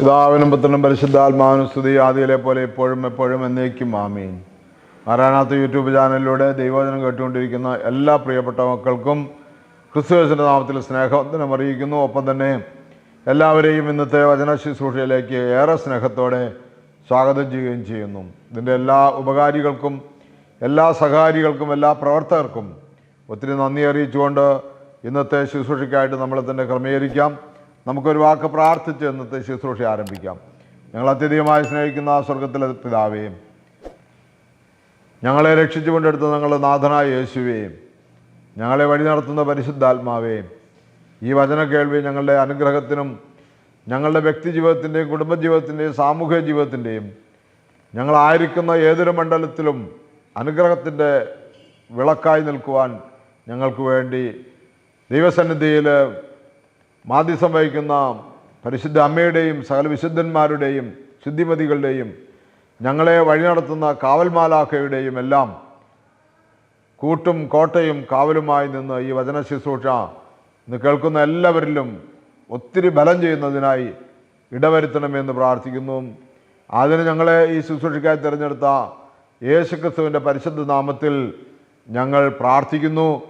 പിതാവിനും പുത്രനും പരിശുദ്ധാത്മാവിനും സ്തുതി. ആദിയിലെ പോലെ ഇപ്പോഴും എപ്പോഴും എന്നേക്കും ആമീൻ. ആരാനാഥ് യൂട്യൂബ് ചാനലിലൂടെ ദൈവവചനം കേട്ടുകൊണ്ടിരിക്കുന്ന എല്ലാ പ്രിയപ്പെട്ട മക്കൾക്കും ക്രിസ്തുവേശന്റെ നാമത്തിൽ സ്നേഹവന്ദനം അറിയിക്കുന്നു. ഒപ്പം തന്നെ എല്ലാവരെയും ഇന്നത്തെ വചന ശുശ്രൂഷയിലേക്ക് ഏറെ സ്നേഹത്തോടെ സ്വാഗതം ചെയ്യുകയും ചെയ്യുന്നു. ഇതിന്റെ എല്ലാ ഉപകാരികൾക്കും എല്ലാ സഹകാരികൾക്കും എല്ലാ പ്രവർത്തകർക്കും ഒത്തിരി നന്ദി അറിയിച്ചുകൊണ്ട് ഇന്നത്തെ ശുശ്രൂഷയ്ക്കായിട്ട് നമ്മളെ തന്നെ ക്രമീകരിക്കാം. നമുക്കൊരു വാക്ക് പ്രാർത്ഥിച്ച് ഇന്നത്തെ ശുശ്രൂഷ ആരംഭിക്കാം. ഞങ്ങൾ അത്യധികമായി സ്നേഹിക്കുന്ന ആ സ്വർഗത്തിലെ പിതാവേയും ഞങ്ങളെ രക്ഷിച്ചു കൊണ്ടെടുത്ത ഞങ്ങളുടെ നാഥനായ യേശുവേയും ഞങ്ങളെ വഴി നടത്തുന്ന പരിശുദ്ധാത്മാവേയും ഈ വചന കേൾവി ഞങ്ങളുടെ അനുഗ്രഹത്തിനും ഞങ്ങളുടെ വ്യക്തി ജീവിതത്തിന്റെയും കുടുംബജീവിതത്തിന്റെയും സാമൂഹ്യ ജീവിതത്തിന്റെയും ഞങ്ങളായിരിക്കുന്ന ഏതൊരു മണ്ഡലത്തിലും അനുഗ്രഹത്തിന്റെ വിളക്കായി നിൽക്കുവാൻ ഞങ്ങൾക്ക് വേണ്ടി ദൈവസന്നിധിയിൽ മാധ്യസം വഹിക്കുന്ന പരിശുദ്ധ അമ്മയുടെയും സകല വിശുദ്ധന്മാരുടെയും ശുദ്ധിമതികളുടെയും ഞങ്ങളെ വഴി നടത്തുന്ന കാവൽമാലാഖയുടെയും എല്ലാം കൂട്ടും കോട്ടയും കാവലുമായി നിന്ന് ഈ വചന ശുശ്രൂഷ ഇന്ന് കേൾക്കുന്ന എല്ലാവരിലും ഒത്തിരി ബലം ചെയ്യുന്നതിനായി ഇടവരുത്തണമെന്ന് പ്രാർത്ഥിക്കുന്നു. അതിന് ഞങ്ങളെ ഈ ശുശ്രൂഷയ്ക്കായി തിരഞ്ഞെടുത്ത യേശുക്രിസ്തുവിന്റെ പരിശുദ്ധ നാമത്തിൽ ഞങ്ങൾ പ്രാർത്ഥിക്കുന്നു.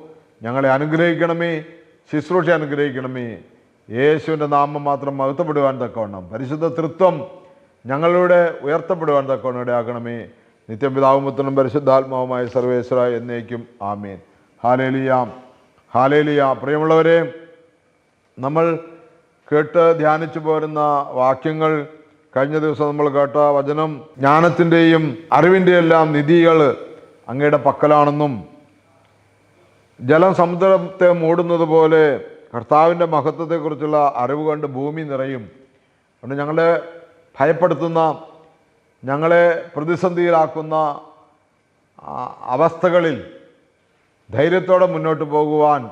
ഞങ്ങളെ അനുഗ്രഹിക്കണമേ ശുശ്രൂഷ അനുഗ്രഹിക്കണമേ. യേശുവിന്റെ നാമം മാത്രം മഹത്വപ്പെടുവാൻ തക്കവണ്ണം. പരിശുദ്ധ തൃത്വം ഞങ്ങളുടെ ഉയർത്തപ്പെടുവാൻ തക്കവണ്ണം ഇടയാക്കണമേ. നിത്യം പിതാവും പുത്രനും പരിശുദ്ധാത്മാവുമായ സർവേശ്വര എന്നേക്കും ആമേൻ. Hallelujah hallelujah. പ്രിയമുള്ളവരെ നമ്മൾ കേട്ട് ധ്യാനിച്ചു പോരുന്ന വാക്യങ്ങൾ കഴിഞ്ഞ ദിവസം നമ്മൾ കേട്ട വചനം ജ്ഞാനത്തിന്റെയും അറിവിന്റെയും എല്ലാം നിധികൾ അങ്ങയുടെ പക്കലാണെന്നും ജലം സമുദ്രത്തെ മൂടുന്നത് പോലെ കർത്താവിന്റെ മഹത്വത്തെക്കുറിച്ചുള്ള അറിവ് കണ്ട് ഭൂമി നിറയും. അതുകൊണ്ട് ഞങ്ങളെ ഭയപ്പെടുത്തുന്ന ഞങ്ങളെ പ്രതിസന്ധിയിലാക്കുന്ന അവസ്ഥകളിൽ ധൈര്യത്തോടെ മുന്നോട്ട് പോകുവാൻ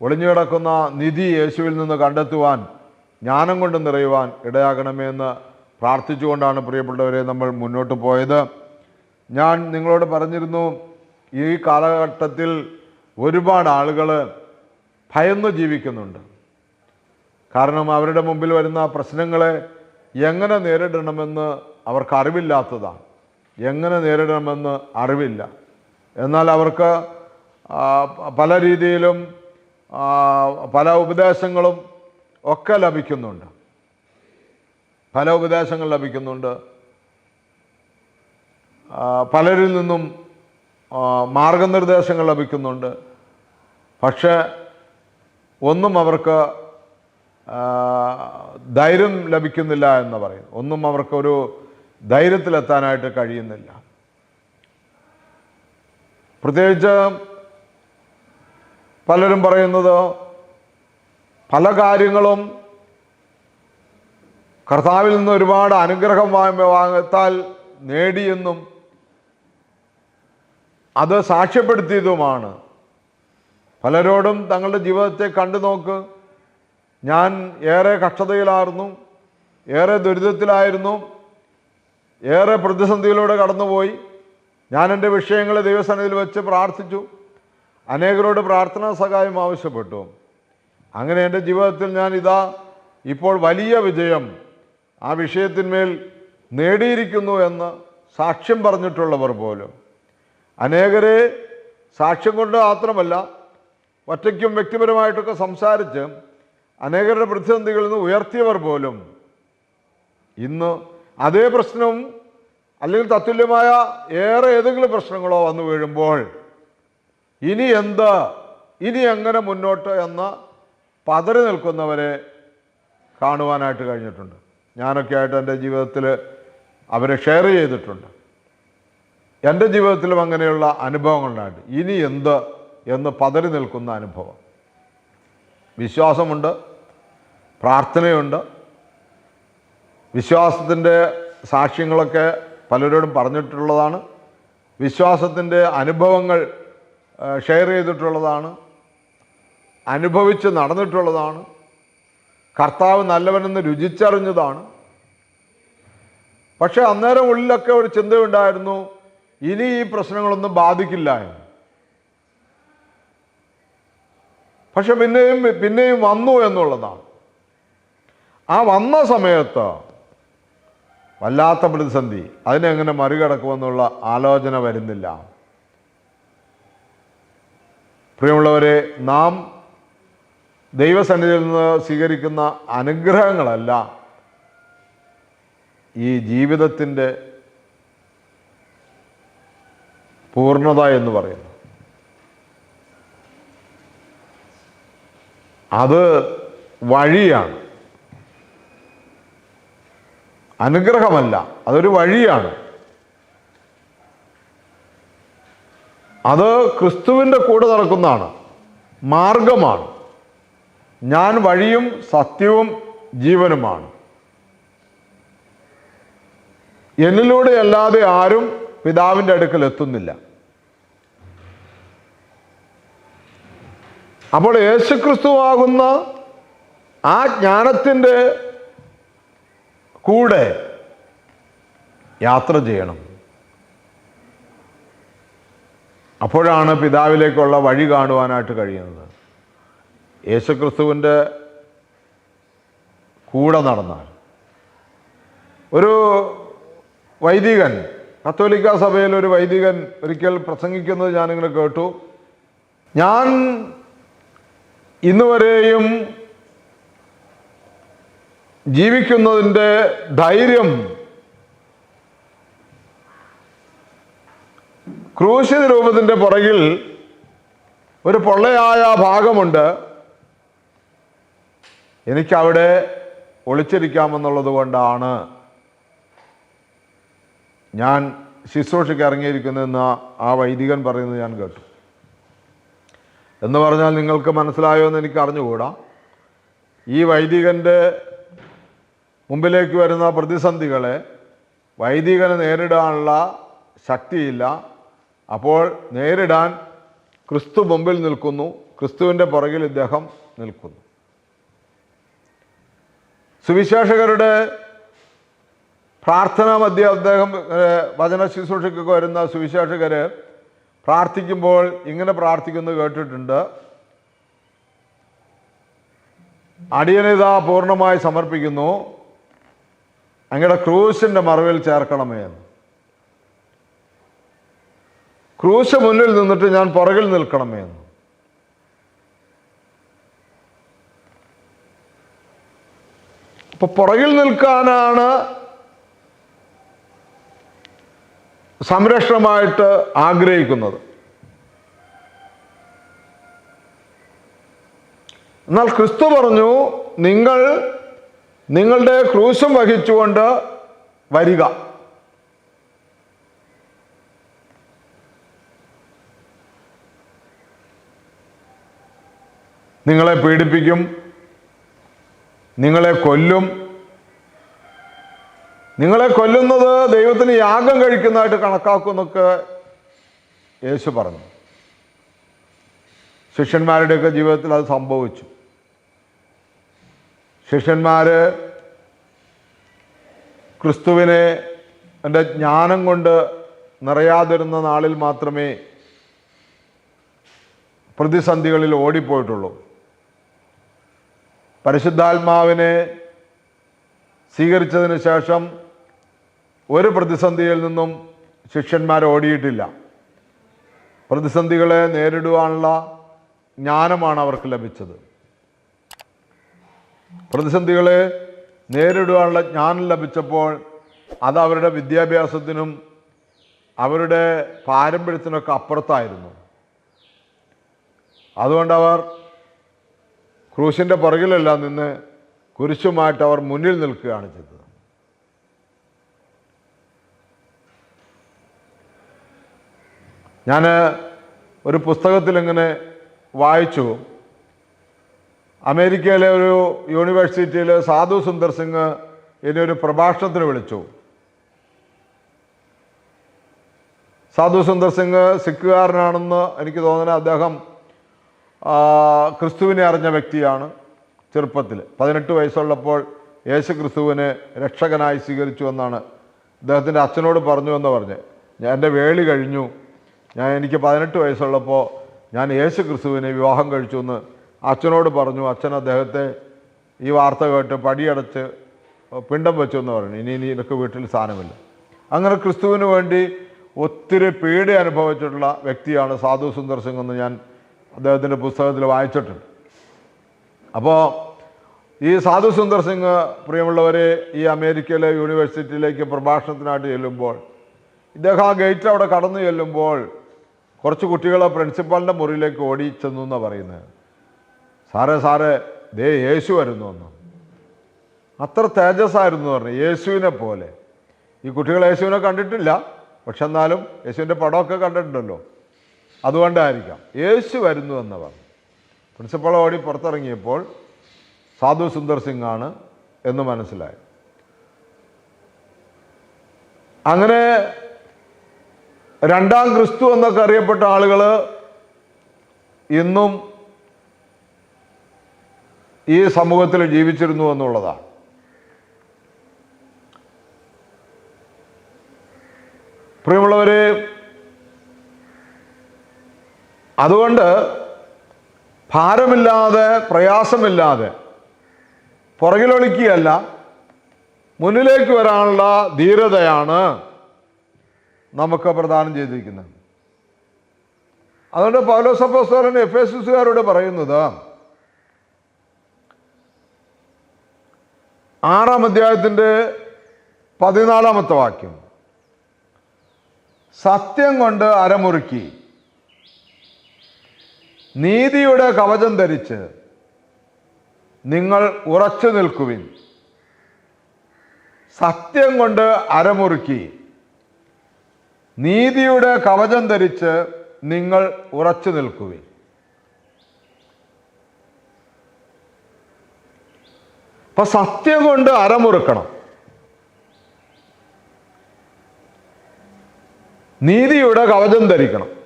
ഒളിഞ്ഞു കിടക്കുന്ന നിധി യേശുവിൽ നിന്ന് കണ്ടെത്തുവാൻ ജ്ഞാനം കൊണ്ട് നിറയുവാൻ ഇടയാകണമെന്ന് പ്രാർത്ഥിച്ചുകൊണ്ടാണ് പ്രിയപ്പെട്ടവരെ നമ്മൾ മുന്നോട്ട് പോയത്. ഞാൻ നിങ്ങളോട് പറഞ്ഞിരുന്നു ഈ കാലഘട്ടത്തിൽ ഒരുപാട് ആളുകൾ ഭയന്ന് ജീവിക്കുന്നുണ്ട്. കാരണം അവരുടെ മുമ്പിൽ വരുന്ന പ്രശ്നങ്ങളെ എങ്ങനെ നേരിടണമെന്ന് അവർക്ക് അറിവില്ലാത്തതാണ്. എങ്ങനെ നേരിടണമെന്ന് അറിവില്ല. എന്നാൽ അവർക്ക് പല രീതിയിലും പല ഉപദേശങ്ങളും ഒക്കെ ലഭിക്കുന്നുണ്ട്. പല ഉപദേശങ്ങൾ ലഭിക്കുന്നുണ്ട്. പലരിൽ നിന്നും മാർഗനിർദ്ദേശങ്ങൾ ലഭിക്കുന്നുണ്ട്. പക്ഷേ ഒന്നും അവർക്ക് ധൈര്യം ലഭിക്കുന്നില്ല എന്ന് പറയും. ഒന്നും അവർക്കൊരു ധൈര്യത്തിലെത്താനായിട്ട് കഴിയുന്നില്ല. പ്രത്യേകിച്ച് പലരും പറയുന്നത് പല കാര്യങ്ങളും കർത്താവിൽ നിന്ന് ഒരുപാട് അനുഗ്രഹം വാങ്ങ വാങ്ങത്താൽ നേടിയെന്നും അത് സാക്ഷ്യപ്പെടുത്തിയതുമാണ്. പലരോടും തങ്ങളുടെ ജീവിതത്തെ കണ്ടു നോക്ക്. ഞാൻ ഏറെ കഷ്ടതയിലായിരുന്നു ഏറെ ദുരിതത്തിലായിരുന്നു ഏറെ പ്രതിസന്ധിയിലൂടെ കടന്നുപോയി. ഞാൻ എന്റെ വിഷയങ്ങളെ ദൈവസന്നിധിയിൽ വെച്ച് പ്രാർത്ഥിച്ചു. അനേകരോട് പ്രാർത്ഥനാ സഹായം ആവശ്യപ്പെട്ടു. അങ്ങനെ എന്റെ ജീവിതത്തിൽ ഞാൻ ഇതാ ഇപ്പോൾ വലിയ വിജയം ആ വിഷയത്തിന്മേൽ നേടിയിരിക്കുന്നു എന്ന് സാക്ഷ്യം പറഞ്ഞിട്ടുള്ളവർ പോലും. അനേകരെ സാക്ഷ്യം കൊണ്ട് മാത്രമല്ല ഒറ്റയ്ക്കും വ്യക്തിപരമായിട്ടൊക്കെ സംസാരിച്ച് അനേകരുടെ പ്രതിസന്ധികളിൽ നിന്ന് ഉയർത്തിയവർ പോലും ഇന്ന് അതേ പ്രശ്നവും അല്ലെങ്കിൽ തത്തുല്യമായ ഏറെ ഏതെങ്കിലും പ്രശ്നങ്ങളോ വന്നു വീഴുമ്പോൾ ഇനി എന്ത്? ഇനി എങ്ങനെ മുന്നോട്ട് എന്ന് പതറി നിൽക്കുന്നവരെ കാണുവാനായിട്ട് കഴിഞ്ഞിട്ടുണ്ട്. ഞാനൊക്കെ ആയിട്ട് എന്റെ ജീവിതത്തിൽ അവരെ ഷെയർ ചെയ്തിട്ടുണ്ട്. എന്റെ ജീവിതത്തിലും അങ്ങനെയുള്ള അനുഭവങ്ങളുണ്ടായിട്ട് ഇനി എന്ത്? എന്ന് പതറി നിൽക്കുന്ന അനുഭവം. വിശ്വാസമുണ്ട് പ്രാർത്ഥനയുണ്ട്. വിശ്വാസത്തിന്റെ സാക്ഷ്യങ്ങളൊക്കെ പലരോടും പറഞ്ഞിട്ടുള്ളതാണ്. വിശ്വാസത്തിന്റെ അനുഭവങ്ങൾ ഷെയർ ചെയ്തിട്ടുള്ളതാണ്. അനുഭവിച്ച് നടന്നിട്ടുള്ളതാണ്. കർത്താവ് നല്ലവനെന്ന് രുചിച്ചറിഞ്ഞതാണ്. പക്ഷെ അന്നേരം ഉള്ളിലൊക്കെ ഒരു ചിന്തയുണ്ടായിരുന്നു ഇനി ഈ പ്രശ്നങ്ങളൊന്നും ബാധിക്കില്ല എന്ന്. പക്ഷെ പിന്നെയും പിന്നെയും വന്നു എന്നുള്ളതാണ്. ആ വന്ന സമയത്ത് വല്ലാത്ത പ്രതിസന്ധി. അതിനെങ്ങനെ മറികടക്കുമെന്നുള്ള ആലോചന വരുന്നില്ല. പ്രിയമുള്ളവരെ നാം ദൈവസന്നിധിയിൽ നിന്ന് സ്വീകരിക്കുന്ന അനുഗ്രഹങ്ങളല്ല ഈ ജീവിതത്തിന്റെ പൂർണത എന്ന് പറയുന്നു അത് വഴിയാണ്. അനുഗ്രഹമല്ല അതൊരു വഴിയാണ്. അത് ക്രിസ്തുവിന്റെ കൂടെ നടക്കുന്നതാണ് മാർഗമാണ്. ഞാൻ വഴിയും സത്യവും ജീവനുമാണ്. എന്നിലൂടെ അല്ലാതെ ആരും പിതാവിന്റെ അടുക്കൽ എത്തുന്നില്ല. അപ്പോൾ യേശുക്രിസ്തുവാകുന്ന ആ ജ്ഞാനത്തിന്റെ കൂടെ യാത്ര ചെയ്യണം. അപ്പോഴാണ് പിതാവിലേക്കുള്ള വഴി കാണുവാനായിട്ട് കഴിയുന്നത്. യേശുക്രിസ്തുവിന്റെ കൂടെ നടന്നാൽ. ഒരു വൈദികൻ കത്തോലിക്ക സഭയിൽ ഒരു വൈദികൻ ഒരിക്കൽ പ്രസംഗിക്കുന്നത് ഞാനിങ്ങനെ കേട്ടു. ഞാൻ ഇന്നുവരെയും ജീവിക്കുന്നതിന്റെ ധൈര്യം ക്രൂശിത രൂപത്തിന്റെ പുറകിൽ ഒരു പൊള്ളയായ ഭാഗമുണ്ട്. എനിക്കവിടെ ഒളിച്ചിരിക്കാമെന്നുള്ളത് കൊണ്ടാണ് ഞാൻ ശുശ്രൂഷയ്ക്ക് ഇറങ്ങിയിരിക്കുന്നതെന്ന് ആ വൈദികൻ പറയുന്നത് ഞാൻ കേട്ടു. എന്ന് പറഞ്ഞാൽ നിങ്ങൾക്ക് മനസ്സിലായോ എന്ന് എനിക്ക് അറിഞ്ഞുകൂടാ. ഈ വൈദികന്റെ മുമ്പിലേക്ക് വരുന്ന പ്രതിസന്ധികളെ വൈദികനെ നേരിടാനുള്ള ശക്തിയില്ല. അപ്പോൾ നേരിടാൻ ക്രിസ്തു മുമ്പിൽ നിൽക്കുന്നു. ക്രിസ്തുവിന്റെ പുറകിൽ ഇദ്ദേഹം നിൽക്കുന്നു. സുവിശേഷകരുടെ പ്രാർത്ഥനാ മധ്യ അദ്ദേഹം വചന ശുശ്രൂഷയ്ക്കൊക്കെ വരുന്ന സുവിശേഷകർ പ്രാർത്ഥിക്കുമ്പോൾ ഇങ്ങനെ പ്രാർത്ഥിക്കുന്നു കേട്ടിട്ടുണ്ട്. അടിയനിത പൂർണമായി സമർപ്പിക്കുന്നു. അങ്ങയുടെ ക്രൂശിന്റെ മറവിൽ ചേർക്കണമേ എന്ന്. ക്രൂശ് മുന്നിൽ നിന്നിട്ട് ഞാൻ പുറകിൽ നിൽക്കണമേ എന്ന്. അപ്പൊ പുറകിൽ നിൽക്കാനാണ് സംരക്ഷണമായിട്ട് ആഗ്രഹിക്കുന്നത്. എന്നാൽ ക്രിസ്തു പറഞ്ഞു നിങ്ങൾ നിങ്ങളുടെ ക്രൂശം വഹിച്ചുകൊണ്ട് വരിക. നിങ്ങളെ പീഡിപ്പിക്കും നിങ്ങളെ കൊല്ലും നിങ്ങളെ കൊല്ലുന്നത് ദൈവത്തിന് യാഗം കഴിക്കുന്നതായിട്ട് കണക്കാക്കുമെന്നൊക്കെ യേശു പറഞ്ഞു. ശിഷ്യന്മാരുടെയൊക്കെ ജീവിതത്തിൽ അത് സംഭവിച്ചു. ശിഷ്യന്മാർ ക്രിസ്തുവിനെ എന്റെ ജ്ഞാനം കൊണ്ട് നിറയാതിരുന്ന നാളിൽ മാത്രമേ പ്രതിസന്ധികളിൽ ഓടിപ്പോയിട്ടുള്ളൂ. പരിശുദ്ധാത്മാവിനെ സ്വീകരിച്ചതിന് ശേഷം ഒരു പ്രതിസന്ധിയിൽ നിന്നും ശിഷ്യന്മാർ ഓടിയിട്ടില്ല. പ്രതിസന്ധികളെ നേരിടുവാനുള്ള ജ്ഞാനമാണ് അവർക്ക് ലഭിച്ചത്. പ്രതിസന്ധികളെ നേരിടുവാനുള്ള ജ്ഞാനം ലഭിച്ചപ്പോൾ അത് അവരുടെ വിദ്യാഭ്യാസത്തിനും അവരുടെ പാരമ്പര്യത്തിനൊക്കെ അപ്പുറത്തായിരുന്നു. അതുകൊണ്ട് അവർ ക്രൂശിന്റെ പുറകിലല്ല നിന്ന് കുരിശുമായിട്ട് അവർ മുന്നിൽ നിൽക്കുകയാണ് ചെയ്തത്. ഞാൻ ഒരു പുസ്തകത്തിൽ ഇങ്ങനെ വായിച്ചു. അമേരിക്കയിലെ ഒരു യൂണിവേഴ്സിറ്റിയിൽ സാധു സുന്ദർ സിംഗ് എന്നെ ഒരു പ്രഭാഷണത്തിന് വിളിച്ചു. സാധു സുന്ദർ സിംഗ് സിഖുകാരനാണെന്ന് എനിക്ക് തോന്നുന്നത് അദ്ദേഹം ക്രിസ്തുവിനെ അറിഞ്ഞ വ്യക്തിയാണ് ചെറുപ്പത്തിൽ. പതിനെട്ട് വയസ്സുള്ളപ്പോൾ യേശു ക്രിസ്തുവിനെ രക്ഷകനായി സ്വീകരിച്ചു എന്നാണ് അദ്ദേഹത്തിന്റെ അച്ഛനോട് പറഞ്ഞു എന്ന് പറഞ്ഞ്. എന്റെ വേളി കഴിഞ്ഞു. ഞാൻ എനിക്ക് പതിനെട്ട് വയസ്സുള്ളപ്പോൾ ഞാൻ യേശു ക്രിസ്തുവിനെ വിവാഹം കഴിച്ചു എന്ന് അച്ഛനോട് പറഞ്ഞു അച്ഛൻ അദ്ദേഹത്തെ ഈ വാർത്ത കേട്ട് പടിയടച്ച് പിണ്ടം വെച്ചു എന്ന് പറഞ്ഞു. ഇനി ഇനി നിനക്ക് വീട്ടിൽ സ്ഥാനമില്ല. അങ്ങനെ ക്രിസ്തുവിന് വേണ്ടി ഒത്തിരി പീഡ അനുഭവിച്ചിട്ടുള്ള വ്യക്തിയാണ് സാധു സുന്ദർ സിംഗ് എന്ന് ഞാൻ അദ്ദേഹത്തിന്റെ പുസ്തകത്തിൽ വായിച്ചിട്ടുണ്ട്. അപ്പോൾ ഈ സാധു സുന്ദർ സിംഗ് പ്രിയമുള്ളവരെ ഈ അമേരിക്കയിലെ യൂണിവേഴ്സിറ്റിയിലേക്ക് പ്രഭാഷണത്തിനായിട്ട് ചെല്ലുമ്പോൾ ഇദ്ദേഹം ആ ഗേറ്റ് അവിടെ കടന്നു ചെല്ലുമ്പോൾ കുറച്ച് കുട്ടികളെ പ്രിൻസിപ്പാളിന്റെ മുറിയിലേക്ക് ഓടി ചെന്നു എന്നാണ് പറയുന്നത്. സാറേ സാറേ ദേ യേശു വരുന്നു എന്ന്. അത്ര തേജസ്സായിരുന്നു പറഞ്ഞു യേശുവിനെ പോലെ. ഈ കുട്ടികൾ യേശുവിനെ കണ്ടിട്ടില്ല പക്ഷെ എന്നാലും യേശുവിന്റെ പടമൊക്കെ കണ്ടിട്ടുണ്ടല്ലോ. അതുകൊണ്ടായിരിക്കാം. യേശു വരുന്നു എന്ന് പറഞ്ഞു. പ്രിൻസിപ്പൾ ഓടി പുറത്തിറങ്ങിയപ്പോൾ സാധു സുന്ദർ സിംഗ് ആണ് എന്ന് മനസ്സിലായി. അങ്ങനെ രണ്ടാം ക്രിസ്തു എന്നൊക്കെ അറിയപ്പെട്ട ആളുകൾ ഇന്നും ഈ സമൂഹത്തിൽ ജീവിച്ചിരുന്നു എന്നുള്ളതാണ്. പ്രിയമുള്ളവരെ അതുകൊണ്ട് ഭാരമില്ലാതെ പ്രയാസമില്ലാതെ പുറകിലൊളിക്കുകയല്ല മുന്നിലേക്ക് വരാനുള്ള ധീരതയാണ് നമുക്ക് പ്രദാനം ചെയ്തിരിക്കുന്നത്. അതുകൊണ്ട് പൗലോസപ്പോസ്തോലൻ എഫ് എസ് എസുകാരോട് പറയുന്നത് ആറാം അധ്യായത്തിന്റെ പതിനാലാമത്തെ വാക്യം സത്യം കൊണ്ട് അരമുറുക്കി നീതിയുടെ കവചം ധരിച്ച് നിങ്ങൾ ഉറച്ചു നിൽക്കുവിൻ. സത്യം കൊണ്ട് അരമുറുക്കി നീതിയുടെ കവചം ധരിച്ച് നിങ്ങൾ ഉറച്ചു നിൽക്കുവിൻ. അപ്പൊ സത്യം കൊണ്ട് അരമുറുക്കണം. നീതിയുടെ കവചം ധരിക്കണം.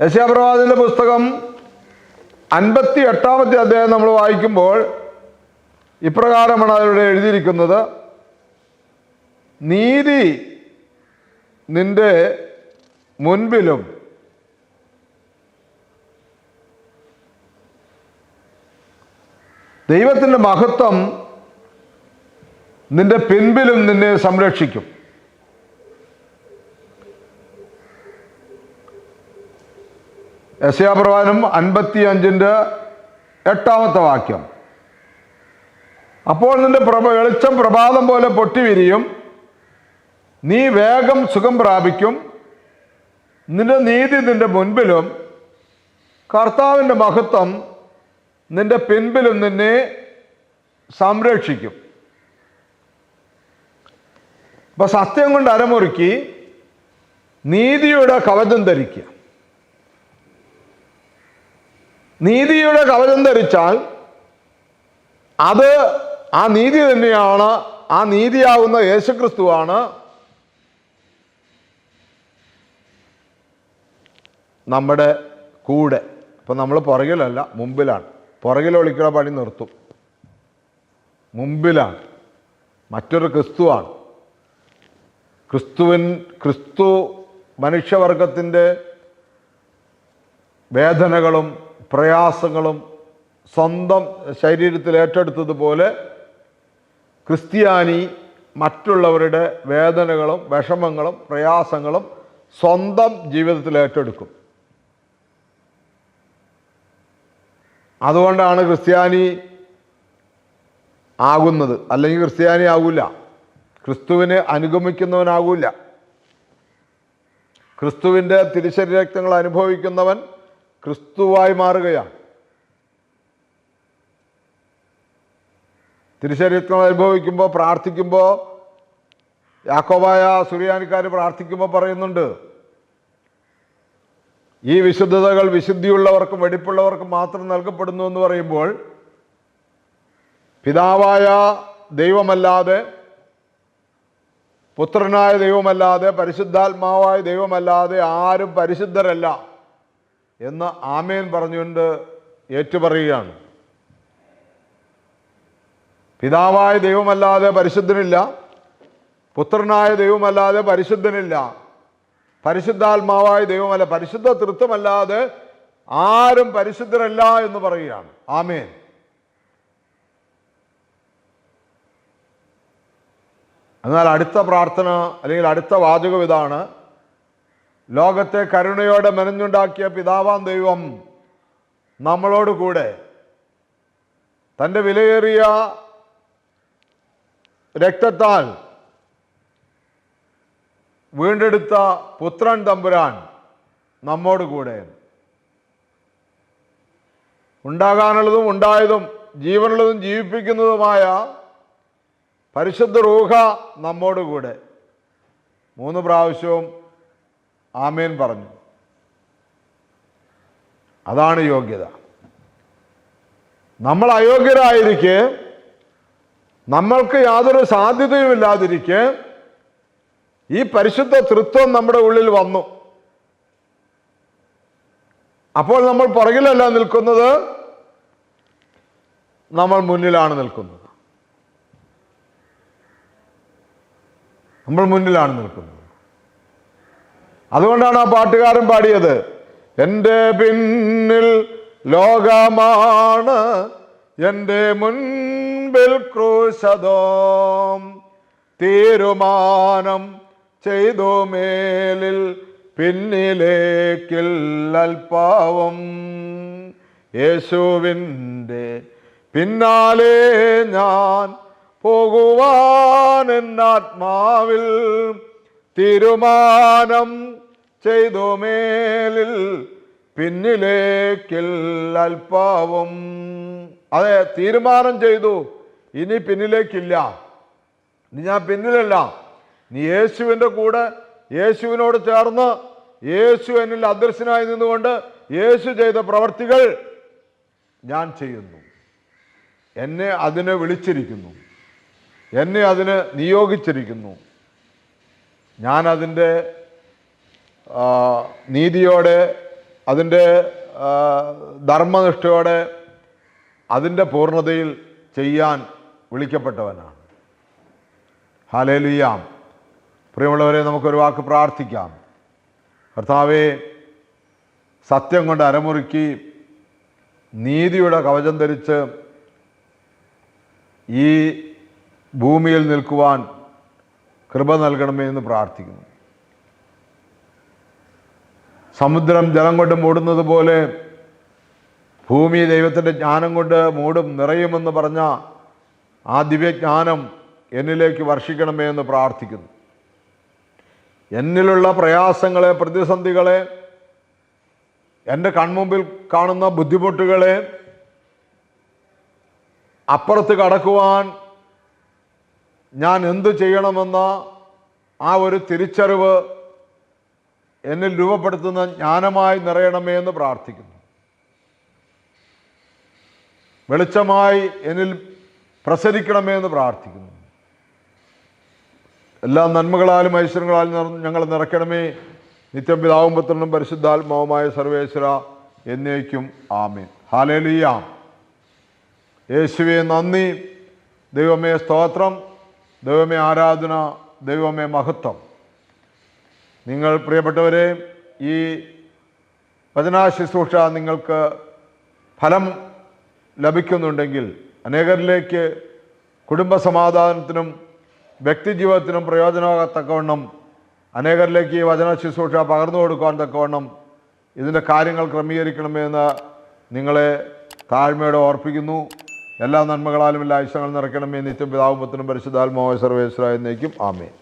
യശാപ്രവാദിന്റെ പുസ്തകം അൻപത്തി എട്ടാമത്തെ അദ്ദേഹം നമ്മൾ വായിക്കുമ്പോൾ ഇപ്രകാരമാണ് അതിലൂടെ എഴുതിയിരിക്കുന്നത്. നീതി നിന്റെ മുൻപിലും ദൈവത്തിന്റെ മഹത്വം നിന്റെ പിൻപിലും നിന്നെ സംരക്ഷിക്കും. യശയാപ്രവാനം അൻപത്തി അഞ്ചിന്റെ എട്ടാമത്തെ വാക്യം. അപ്പോൾ നിന്റെ പ്രഭ വെളിച്ചം പ്രഭാതം പോലെ പൊട്ടിവിരിയും നീ വേഗം സുഖം പ്രാപിക്കും. നിന്റെ നീതി നിന്റെ മുൻപിലും. കർത്താവിന്റെ മഹത്വം നിന്റെ പിൻപിലും നിന്നെ സംരക്ഷിക്കും. അപ്പൊ സത്യം കൊണ്ട് അരമുറുക്കി നീതിയുടെ കവചം ധരിക്കുക. നീതിയുടെ കവചം ധരിച്ചാൽ അത് ആ നീതി തന്നെയാണ് ആ നീതിയാവുന്ന യേശുക്രിസ്തുവാണ്. നമ്മുടെ കൂടെ അപ്പം നമ്മൾ പുറകിലല്ല മുമ്പിലാണ്. പുറകിൽ ഒളിക്കുന്ന പണി നിർത്തും. മുമ്പിലാണ്. മറ്റൊരു ക്രിസ്തുവാണ്. ക്രിസ്തുവിൻ ക്രിസ്തു മനുഷ്യവർഗത്തിന്റെ വേദനകളും പ്രയാസങ്ങളും സ്വന്തം ശരീരത്തിൽ ഏറ്റെടുത്തതുപോലെ ക്രിസ്ത്യാനി മറ്റുള്ളവരുടെ വേദനകളും വിഷമങ്ങളും പ്രയാസങ്ങളും സ്വന്തം ജീവിതത്തിൽ ഏറ്റെടുക്കും. അതുകൊണ്ടാണ് ക്രിസ്ത്യാനി ആകുന്നത്. അല്ലെങ്കിൽ ക്രിസ്ത്യാനി ആകൂല. ക്രിസ്തുവിനെ അനുഗമിക്കുന്നവനാകൂല. ക്രിസ്തുവിന്റെ തിരുശരീരക്തങ്ങൾ അനുഭവിക്കുന്നവൻ ക്രിസ്തുവായി മാറുകയാണ്. തിരുശരീരത്വം അനുഭവിക്കുമ്പോൾ പ്രാർത്ഥിക്കുമ്പോൾ യാക്കോബായ സുറിയാനിക്കാർ പ്രാർത്ഥിക്കുമ്പോൾ പറയുന്നുണ്ട്. ഈ വിശുദ്ധതകൾ വിശുദ്ധിയുള്ളവർക്കും വെടിപ്പുള്ളവർക്കും മാത്രം നൽകപ്പെടുന്നു എന്ന് പറയുമ്പോൾ പിതാവായ ദൈവമല്ലാതെ പുത്രനായ ദൈവമല്ലാതെ പരിശുദ്ധാത്മാവായ ദൈവമല്ലാതെ ആരും പരിശുദ്ധരല്ല എന്ന് ആമേൻ പറഞ്ഞുകൊണ്ട് ഏറ്റുപറയുകയാണ്. പിതാവായ ദൈവമല്ലാതെ പരിശുദ്ധനില്ല പുത്രനായ ദൈവമല്ലാതെ പരിശുദ്ധനില്ല പരിശുദ്ധാത്മാവായ ദൈവമല്ല പരിശുദ്ധ തൃത്വമല്ലാതെ ആരും പരിശുദ്ധരല്ല എന്ന് പറയുകയാണ്. ആമേൻ. എന്നാൽ അടുത്ത പ്രാർത്ഥന അല്ലെങ്കിൽ അടുത്ത വാചകം ഇതാണ്. ലോകത്തെ കരുണയോടെ മെനഞ്ഞുണ്ടാക്കിയ പിതാവാം ദൈവം നമ്മളോട് കൂടെ തന്റെ വിലയേറിയ രക്തത്താൽ വീണ്ടെടുത്ത പുത്രൻ തമ്പുരാൻ നമ്മോട് കൂടെ. ഉണ്ടാകാനുള്ളതും ഉണ്ടായതും ജീവനുള്ളതും ജീവിപ്പിക്കുന്നതുമായ പരിശുദ്ധ റൂഹ നമ്മോട് കൂടെ. മൂന്ന് പ്രാവശ്യവും ആമേൻ പറഞ്ഞു. അതാണ് യോഗ്യത. നമ്മൾ അയോഗ്യരായിരിക്കെ നമ്മൾക്ക് യാതൊരു സാധ്യതയുമില്ലാതിരിക്കെ ഈ പരിശുദ്ധ തൃത്വം നമ്മുടെ ഉള്ളിൽ വന്നു. അപ്പോൾ നമ്മൾ പുറകിലല്ല നിൽക്കുന്നത് നമ്മൾ മുന്നിലാണ് നിൽക്കുന്നത്. നമ്മൾ മുന്നിലാണ് നിൽക്കുന്നത്. അതുകൊണ്ടാണ് ആ പാട്ടുകാരൻ പാടിയത് എന്റെ പിന്നിൽ ലോകമാണ് എന്റെ മുൻപിൽ ക്രൂശതോം തീരുമാനം ചെയ്തു മേലിൽ പിന്നിലേക്കിൽ അൽപ്പാവും യേശുവിന്റെ പിന്നാലെ ഞാൻ പോകുവാൻ എന്നാത്മാവിൽ തീരുമാനം ചെയ്തു മേലിൽ പിന്നിലേക്കിൽ അൽപ്പാവും അതെ തീരുമാനം ചെയ്തു. ഇനി പിന്നിലേക്കില്ല. ഇനി ഞാൻ പിന്നിലല്ല. നീ യേശുവിന്റെ കൂടെ യേശുവിനോട് ചേർന്ന് യേശു എന്നിൽ അദൃശ്യനായി നിന്നുകൊണ്ട് യേശു ചെയ്ത പ്രവർത്തികൾ ഞാൻ ചെയ്യുന്നു. എന്നെ അതിന് വിളിച്ചിരിക്കുന്നു. എന്നെ അതിന് നിയോഗിച്ചിരിക്കുന്നു. ഞാൻ അതിന്റെ നീതിയോടെ അതിന്റെ ധർമ്മനിഷ്ഠയോടെ അതിന്റെ പൂർണതയിൽ ചെയ്യാൻ വിളിക്കപ്പെട്ടവനാണ്. ഹാലേലുയാം പ്രിയമുള്ളവരെ നമുക്കൊരു വാക്ക് പ്രാർത്ഥിക്കാം. കർത്താവെ സത്യം കൊണ്ട് അരമുറുക്കി നീതിയുടെ കവചം ധരിച്ച് ഈ ഭൂമിയിൽ നിൽക്കുവാൻ കൃപ നൽകണമേ എന്ന് പ്രാർത്ഥിക്കുന്നു. സമുദ്രം ജലം കൊണ്ട് മൂടുന്നത് പോലെ ഭൂമി ദൈവത്തിന്റെ ജ്ഞാനം കൊണ്ട് മൂടും നിറയുമെന്ന് പറഞ്ഞ ആ ദിവ്യജ്ഞാനം എന്നിലേക്ക് വർഷിക്കണമേ എന്ന് പ്രാർത്ഥിക്കുന്നു. എന്നിലുള്ള പ്രയാസങ്ങളെ പ്രതിസന്ധികളെ എന്റെ കൺമുമ്പിൽ കാണുന്ന ബുദ്ധിമുട്ടുകളെ അപ്പുറത്ത് കടക്കുവാൻ ഞാൻ എന്തു ചെയ്യണമെന്ന ആ ഒരു തിരിച്ചറിവ് എന്നിൽ രൂപപ്പെടുത്തുന്ന ജ്ഞാനമായി നിറയണമേ എന്ന് പ്രാർത്ഥിക്കുന്നു. വെളിച്ചമായി എന്നിൽ പ്രസരിക്കണമേ എന്ന് പ്രാർത്ഥിക്കുന്നു. എല്ലാ നന്മകളാലും ഐശ്വര്യങ്ങളാലും ഞങ്ങൾ നിറയ്ക്കണമേ. നിത്യം പിതാവും പുത്രനും പരിശുദ്ധാത്മാവുമായ സർവേശ്വര എന്നേക്കും ആമേൻ. ഹാലേലിയ യേശുവെ നന്ദി. ദൈവമേ സ്തോത്രം. ദൈവമേ ആരാധന. ദൈവമേ മഹത്വം. നിങ്ങൾ പ്രിയപ്പെട്ടവരെ ഈ വചനാശുശ്രൂഷ നിങ്ങൾക്ക് ഫലം ലഭിക്കുന്നുണ്ടെങ്കിൽ അനേകരിലേക്ക് കുടുംബസമാധാനത്തിനും വ്യക്തിജീവിതത്തിനും പ്രയോജനമാകത്തക്കവണ്ണം അനേകരിലേക്ക് ഈ വചന ശുശ്രൂഷ പകർന്നു കൊടുക്കാൻ തക്കവണ്ണം ഇതിന്റെ കാര്യങ്ങൾ ക്രമീകരിക്കണമെന്ന് നിങ്ങളെ താഴ്മയോടെ ഓർപ്പിക്കുന്നു. എല്ലാ നന്മകളാലും എല്ലാ ആവശ്യങ്ങളും നിറയ്ക്കണമേ നിത്യം പിതാവും പുത്രനും പരിശുദ്ധാത്മാവായ സർവേശ്വര എന്നേക്കും ആമേ